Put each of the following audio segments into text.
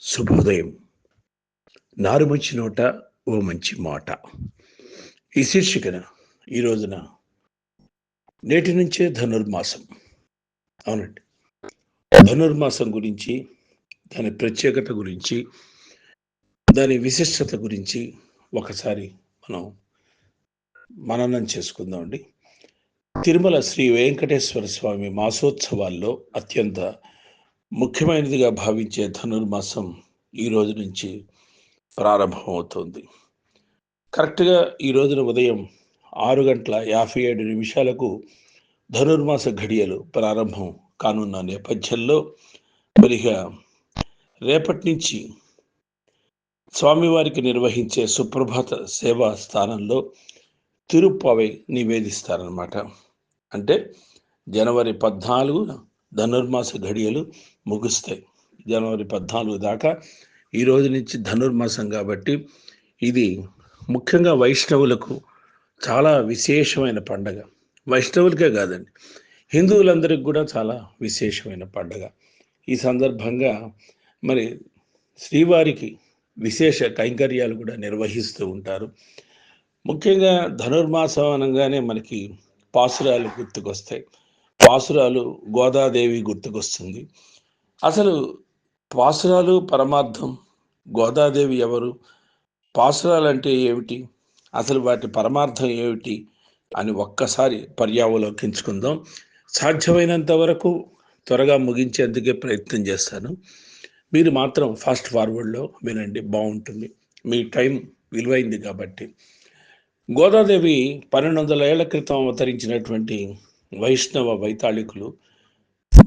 శుభోదయం. నారు మంచి నోట ఓ మంచి మాట. ఈ శీర్షికన ఈ రోజున నేటి నుంచే ధనుర్మాసం. అవునండి. ధనుర్మాసం గురించి దాని ప్రత్యేకత గురించి దాని విశిష్టత గురించి ఒకసారి మనం మననం చేసుకుందామండి. తిరుమల శ్రీ వెంకటేశ్వర స్వామి మాసోత్సవాల్లో అత్యంత ముఖ్యమైనదిగా భావించే ధనుర్మాసం ఈ రోజు నుంచి ప్రారంభమవుతుంది. కరెక్ట్గా ఈ రోజున ఉదయం ఆరు గంటల యాభై ఏడు నిమిషాలకు ధనుర్మాస ఘడియలు ప్రారంభం కానున్న నేపథ్యంలో మరిగా రేపటి నుంచి స్వామివారికి నిర్వహించే సుప్రభాత సేవా స్థానంలో తిరుప్పవై నివేదిస్తారనమాట అంటే జనవరి పద్నాలుగు ధనుర్మాస ఘడియలు ముగుస్తాయి. జనవరి పద్నాలుగు దాకా ఈ రోజు నుంచి ధనుర్మాసం కాబట్టి ఇది ముఖ్యంగా వైష్ణవులకు చాలా విశేషమైన పండగ. వైష్ణవులకే కాదండి హిందువులందరికీ కూడా చాలా విశేషమైన పండగ. ఈ సందర్భంగా మరి శ్రీవారికి విశేష కైంకర్యాలు కూడా నిర్వహిస్తూ ఉంటారు. ముఖ్యంగా ధనుర్మాసం అనగానే మనకి పాసురాలు గుర్తుకొస్తాయి. పాసురాలు గోదాదేవి గుర్తుకొస్తుంది. అసలు పాసురాలు పరమార్థం గోదాదేవి ఎవరు? పాసురాలు అంటే ఏమిటి? అసలు వాటి పరమార్థం ఏమిటి? అని ఒక్కసారి పర్యావలోకించుకుందాం సాధ్యమైనంత వరకు త్వరగా ముగించేందుకే ప్రయత్నం చేస్తాను. మీరు మాత్రం ఫాస్ట్ ఫార్వర్డ్లో వినండి బాగుంటుంది. మీ టైం విలువైంది కాబట్టి. గోదాదేవి పన్నెండు వందల ఏళ్ళ క్రితం అవతరించినటువంటి వైష్ణవ వైతాళికులు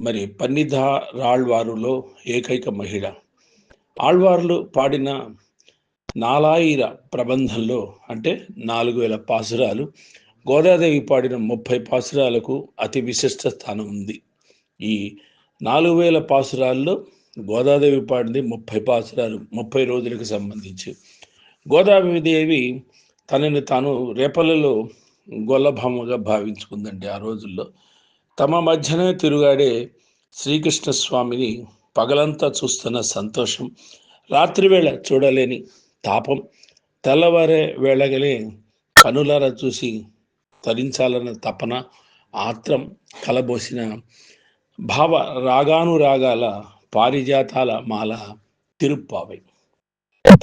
మరి పన్నిధ రాళ్వారులో ఏకైక మహిళ. ఆళ్వార్లు పాడిన నాలాయిర ప్రబంధంలో అంటే నాలుగు వేల పాసురాలు గోదాదేవి పాడిన ముప్పై పాసురాలకు అతి విశిష్ట స్థానం ఉంది. ఈ నాలుగు వేల పాసురాల్లో గోదాదేవి పాడింది ముప్పై పాసురాలు ముప్పై రోజులకు సంబంధించి. గోదాదేవి తనని తాను రేపలలో గొల్లభామగా భావించుకుందండి ఆ రోజుల్లో. తమ మధ్యనే తిరుగాడే శ్రీకృష్ణ స్వామిని పగలంతా చూస్తున్న సంతోషం రాత్రివేళ చూడలేని తాపం తెల్లవారే వేళగలే కనులారా చూసి తరించాలన్న తపన ఆత్రం కలబోసిన భావ రాగానురాగాల పారిజాతాల మాల తిరుప్పావై.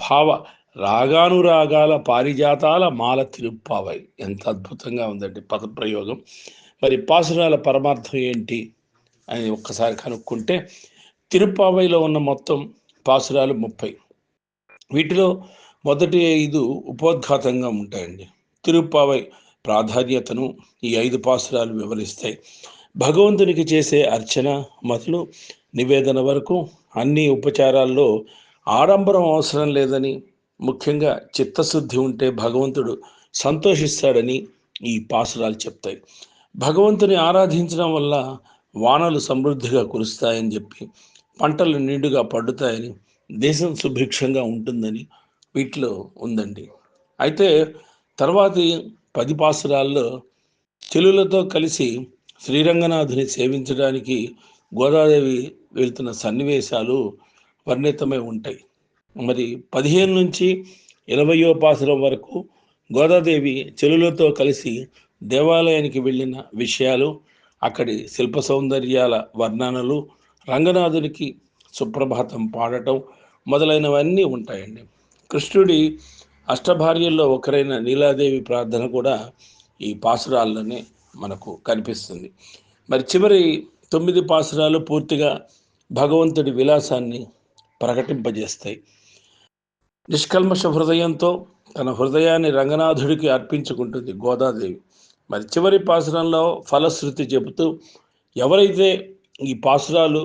భావ రాగానురాగాల పారిజాతాల మాల తిరుప్పావై. ఎంత అద్భుతంగా ఉందండి పదప్రయోగం. మరి పాసురాల పరమార్థం ఏంటి అని ఒక్కసారి కనుక్కుంటే తిరుప్పావైలో ఉన్న మొత్తం పాసురాలు ముప్పై. వీటిలో మొదటి ఐదు ఉపోద్ఘాతంగా ఉంటాయండి. తిరుప్పావై ప్రాధాన్యతను ఈ ఐదు పాసురాలు వివరిస్తాయి. భగవంతునికి చేసే అర్చన మొదలు నివేదన వరకు అన్ని ఉపచారాల్లో ఆడంబరం అవసరం లేదని ముఖ్యంగా చిత్తశుద్ధి ఉంటే భగవంతుడు సంతోషిస్తాడని ఈ పాసురాలు చెప్తాయి. భగవంతుని ఆరాధించడం వల్ల వానలు సమృద్ధిగా కురుస్తాయని చెప్పి పంటలు నిండుగా పండుతాయని దేశం సుభిక్షంగా ఉంటుందని వీటిలో ఉందండి. అయితే తర్వాతి పది పాసురాల్లో చెలులతో కలిసి శ్రీరంగనాథుని సేవించడానికి గోదాదేవి వెళ్తున్న సన్నివేశాలు వర్ణితమై ఉంటాయి. మరి పదిహేను నుంచి ఇరవయో పాసురం వరకు గోదాదేవి చెలులతో కలిసి దేవాలయానికి వెళ్ళిన విషయాలు అక్కడి శిల్ప సౌందర్యాల వర్ణనలు రంగనాథునికి సుప్రభాతం పాడటం మొదలైనవన్నీ ఉంటాయండి. కృష్ణుడి అష్టభార్యల్లో ఒకరైన నీలాదేవి ప్రార్థన కూడా ఈ పాసురాల్లోనే మనకు కనిపిస్తుంది. మరి చివరి తొమ్మిది పాసురాలు పూర్తిగా భగవంతుడి విలాసాన్ని ప్రకటింపజేస్తాయి. నిష్కల్మష హృదయంతో తన హృదయాన్ని రంగనాథుడికి అర్పించుకుంటుంది గోదాదేవి. మరి చివరి పాసురంలో ఫలశ్రుతి చెబుతూ ఎవరైతే ఈ పాసురాలు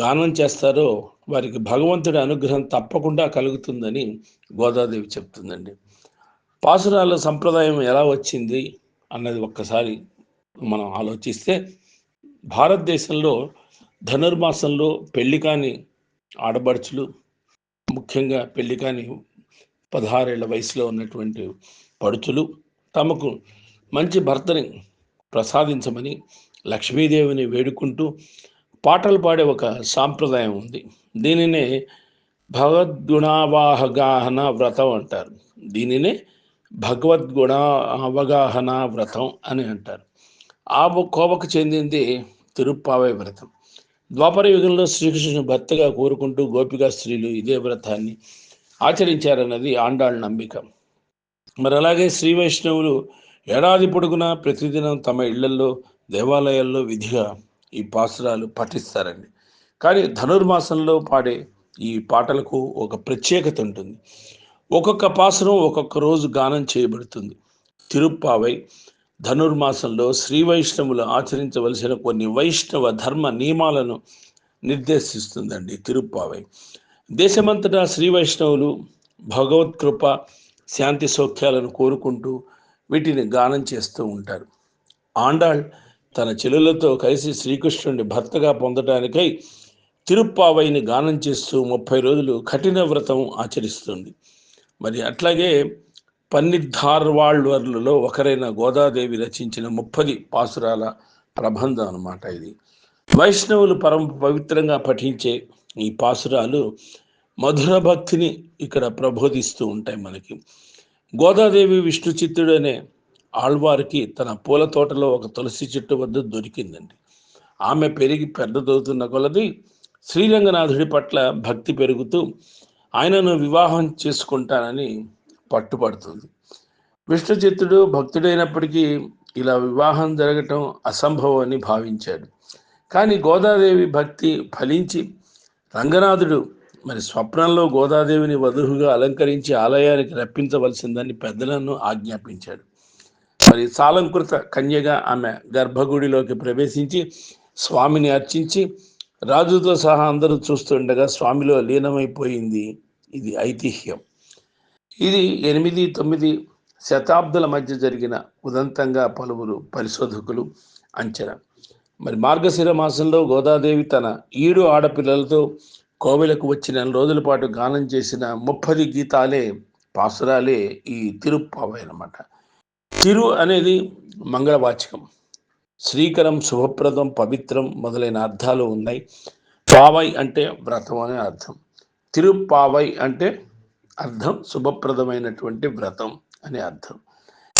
గానం చేస్తారో వారికి భగవంతుడి అనుగ్రహం తప్పకుండా కలుగుతుందని గోదాదేవి చెప్తుందండి. పాసురాల సంప్రదాయం ఎలా వచ్చింది అన్నది ఒక్కసారి మనం ఆలోచిస్తే భారతదేశంలో ధనుర్మాసంలో పెళ్ళి కాని ఆడబడుచులు ముఖ్యంగా పెళ్ళి కాని పదహారేళ్ళ వయసులో ఉన్నటువంటి పడుచులు తమకు మంచి భర్తని ప్రసాదించమని లక్ష్మీదేవిని వేడుకుంటూ పాటలు పాడే ఒక సాంప్రదాయం ఉంది. దీనినే భగవద్గుణావాహగాహన వ్రతం అంటారు. దీనినే భగవద్గుణ అవగాహన వ్రతం అని అంటారు. ఆ కోవకు చెందింది తిరుప్పావై వ్రతం. ద్వాపర యుగంలో శ్రీకృష్ణుని భర్తగా కోరుకుంటూ గోపికా స్త్రీలు ఇదే వ్రతాన్ని ఆచరించారన్నది ఆండాళ్ళ నమ్మిక. మరి అలాగే శ్రీ వైష్ణవులు ఏడాది పొడుగునా ప్రతిదినం తమ ఇళ్ళలో దేవాలయాల్లో విధిగా ఈ పాసురాలు పఠిస్తారండి కానీ ధనుర్మాసంలో పాడే ఈ పాటలకు ఒక ప్రత్యేకత ఉంటుంది. ఒక్కొక్క పాసురం ఒక్కొక్క రోజు గానం చేయబడుతుంది. తిరుప్పావై ధనుర్మాసంలో శ్రీ వైష్ణవులు ఆచరించవలసిన కొన్ని వైష్ణవ ధర్మ నియమాలను నిర్దేశిస్తుందండి తిరుప్పావై. దేశమంతటా శ్రీ వైష్ణవులు భగవత్కృప శాంతి సౌఖ్యాలను కోరుకుంటూ వీటిని గానం చేస్తూ ఉంటారు. ఆండాళ్ తన చెల్లెలతో కలిసి శ్రీకృష్ణుడిని భర్తగా పొందటానికై తిరుప్పావైని గానం చేస్తూ ముప్పై రోజులు కఠిన వ్రతం ఆచరిస్తుంది. మరి అట్లాగే పన్నిధార్వాళ్వర్లలో ఒకరైన గోదాదేవి రచించిన ముప్పది పాసురాల ప్రబంధం అన్నమాట ఇది. వైష్ణవులు పరమ పవిత్రంగా పఠించే ఈ పాసురాలు మధుర భక్తిని ఇక్కడ ప్రబోధిస్తూ ఉంటాయి మనకి. గోదాదేవి విష్ణు చిత్తుడు అనే ఆళ్వారికి తన పూల తోటలో ఒక తులసి చెట్టు వద్ద దొరికిందండి. ఆమె పెరిగి పెద్దదవుతున్న కొలది శ్రీరంగనాథుడి పట్ల భక్తి పెరుగుతూ ఆయనను వివాహం చేసుకుంటానని పట్టుపడుతుంది విష్ణు చిత్తుడు భక్తుడైనప్పటికీ ఇలా వివాహం జరగటం అసంభవం అని భావించాడు. కానీ గోదాదేవి భక్తి ఫలించి రంగనాథుడు మరి స్వప్నంలో గోదాదేవిని వధువుగా అలంకరించి ఆలయానికి రప్పించవలసిందని పెద్దలను ఆజ్ఞాపించాడు. మరి సాలంకృత కన్యగా ఆమె గర్భగుడిలోకి ప్రవేశించి స్వామిని అర్చించి రాజుతో సహా అందరూ చూస్తుండగా స్వామిలో లీనమైపోయింది. ఇది ఐతిహ్యం. ఇది ఎనిమిది తొమ్మిది శతాబ్దాల మధ్య జరిగిన ఉదంతంగా పలువురు పరిశోధకులు అంచనా. మరి మార్గశిర మాసంలో గోదాదేవి తన ఈడు ఆడపిల్లలతో కోవెలకు వచ్చి నెల రోజుల పాటు గానం చేసిన ముప్పది గీతాలే పాసురాలే ఈ తిరుప్పావై అన్నమాట తిరు అనేది మంగళవాచకం. శ్రీకరం శుభప్రదం పవిత్రం మొదలైన అర్థాలు ఉన్నాయి. పావై అంటే వ్రతం అనే అర్థం. తిరుప్పావై అంటే అర్థం శుభప్రదమైనటువంటి వ్రతం అని అర్థం.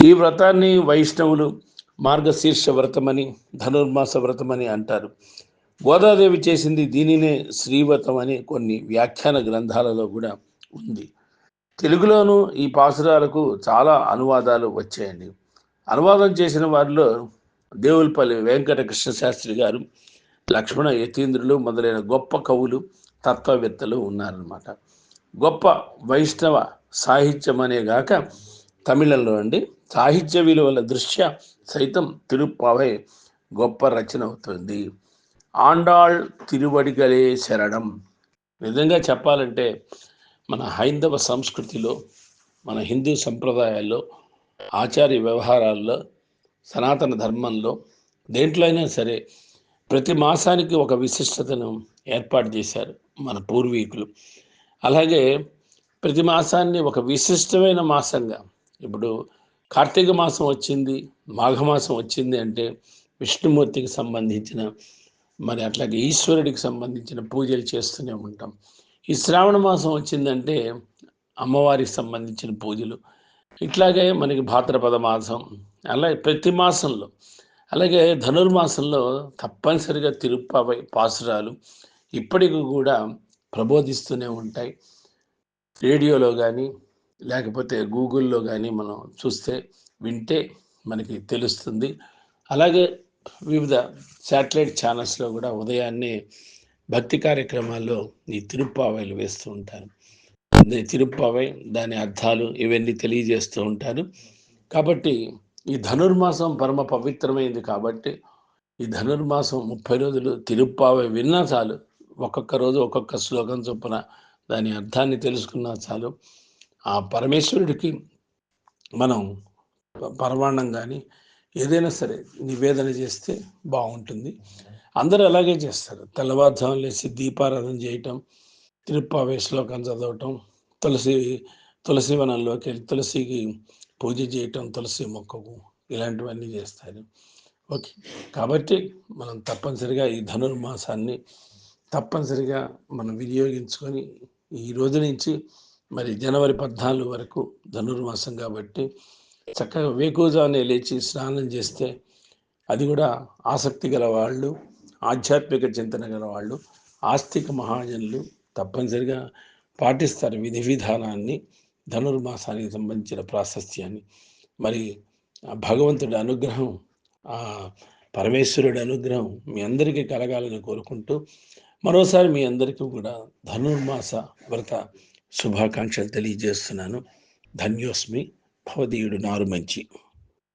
ఈ వ్రతాన్ని వైష్ణవులు మార్గశీర్ష వ్రతమని ధనుర్మాస వ్రతమని అంటారు. గోదాదేవి చేసింది దీనినే శ్రీవ్రతం అని కొన్ని వ్యాఖ్యాన గ్రంథాలలో కూడా ఉంది. తెలుగులోనూ ఈ పాసురాలకు చాలా అనువాదాలు వచ్చాయండి. అనువాదం చేసిన వారిలో దేవులపల్లి వెంకటకృష్ణ శాస్త్రి గారు లక్ష్మణ యతీంద్రులు మొదలైన గొప్ప కవులు తత్వవేత్తలు ఉన్నారన్నమాట. గొప్ప వైష్ణవ సాహిత్యం అనే గాక తమిళంలో అండి. సాహిత్య విలువల దృష్ట్యా సైతం తిరుప్పావై గొప్ప రచన అవుతుంది. ఆండాళ్ తిరువడిగలే శరణం. నిజంగా చెప్పాలంటే మన హైందవ సంస్కృతిలో మన హిందూ సంప్రదాయాల్లో ఆచార్య వ్యవహారాల్లో సనాతన ధర్మంలో దేంట్లో అయినా సరే ప్రతి మాసానికి ఒక విశిష్టతను ఏర్పాటు చేశారు మన పూర్వీకులు. అలాగే ప్రతి మాసాన్ని ఒక విశిష్టమైన మాసంగా. ఇప్పుడు కార్తీక మాసం వచ్చింది మాఘమాసం వచ్చింది అంటే విష్ణుమూర్తికి సంబంధించిన మరి అట్లాగే ఈశ్వరుడికి సంబంధించిన పూజలు చేస్తూనే ఉంటాం. ఈ శ్రావణ మాసం వచ్చిందంటే అమ్మవారికి సంబంధించిన పూజలు. ఇట్లాగే మనకి భాద్రపద మాసం అలాగే ప్రతి మాసంలో అలాగే ధనుర్మాసంలో తప్పనిసరిగా తిరుప్పావై పాసురాలు. ఇప్పటికి కూడా ప్రబోధిస్తూనే ఉంటాయి. రేడియోలో కానీ లేకపోతే గూగుల్లో కానీ మనం చూస్తే వింటే మనకి తెలుస్తుంది. అలాగే వివిధ శాటిలైట్ ఛానల్స్లో కూడా ఉదయాన్నే భక్తి కార్యక్రమాల్లో ఈ తిరుప్పావైలు వేస్తూ ఉంటారు. తిరుప్పావై దాని అర్థాలు ఇవన్నీ తెలియజేస్తూ ఉంటారు. కాబట్టి ఈ ధనుర్మాసం పరమ పవిత్రమైంది కాబట్టి ఈ ధనుర్మాసం ముప్పై రోజులు తిరుప్పావై విన్నా చాలు. ఒక్కొక్క రోజు ఒక్కొక్క శ్లోకం చొప్పున దాని అర్థాన్ని తెలుసుకున్నా చాలు. ఆ పరమేశ్వరుడికి మనం పరమాణం కానీ ఏదైనా సరే నివేదన చేస్తే బాగుంటుంది అందరూ అలాగే చేస్తారు. తెల్లవారుజాము లేచి దీపారాధన చేయటం తిరుప్పావే శ్లోకం చదవటం తులసి తులసి వనంలోకి వెళ్ళి తులసికి పూజ చేయటం తులసి మొక్కకు ఇలాంటివన్నీ చేస్తారు. ఓకే. కాబట్టి మనం తప్పనిసరిగా ఈ ధనుర్మాసాన్ని తప్పనిసరిగా మనం వినియోగించుకొని ఈ రోజు నుంచి మరి జనవరి పద్నాలుగు వరకు ధనుర్మాసం కాబట్టి చక్కగా వేకుజానే లేచి స్నానం చేస్తే అది కూడా ఆసక్తి గల వాళ్ళు ఆధ్యాత్మిక చింతన గల వాళ్ళు ఆస్తిక మహాజనులు తప్పనిసరిగా పాటిస్తారు విధి విధానాన్ని ధనుర్మాసానికి సంబంధించిన ప్రాశస్త్యాన్ని. మరి ఆ భగవంతుడి అనుగ్రహం ఆ పరమేశ్వరుడి అనుగ్రహం మీ అందరికీ కలగాలని కోరుకుంటూ మరోసారి మీ అందరికీ కూడా ధనుర్మాస వ్రత శుభాకాంక్షలు తెలియజేస్తున్నాను. ధన్యోస్మి. భవదీయుడు నారు మంచి.